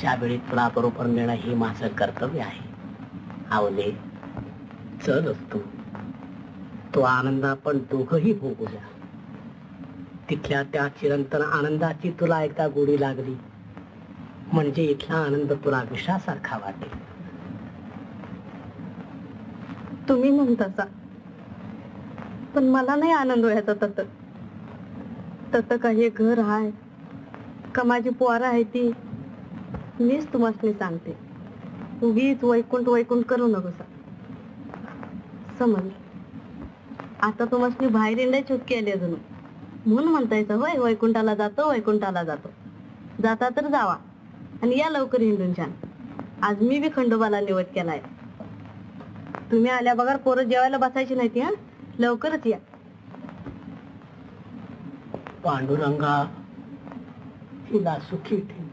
त्यावेळी तुला बरोबर नेणं हे माझं कर्तव्य आहे. आवले चल असतो तो आनंद आपण दोघही भोगूया. तिथल्या त्या चिरंतन आनंदाची तुला एकदा गोडी लागली. म्हणजे इथला आनंद तुला विषासारखा वाटेल. तुम्ही म्हणतासा पण मला नाही आनंद व्हायचा तत तत काही घर आहे. का माझी पोरं आहे ती? मीच तुम्हाला सांगते. उगीच वैकुंठ वैकुंठ करू नकोसा समज आता तुम्हाला बाहेर येण्याची चुटकी आली अजून. म्हणून म्हणतायचं होय वैकुंठाला जातो वैकुंठाला जातो. जाता तर जावा. आणि या लवकर हिंडून छान. आज मी बी खंडोबाला निवड केलाय. तुम्ही आल्या बघा पोरं जेवायला बसायची नाही ती हा? लवकरच या. पांडुरंगा सुखी ठेव.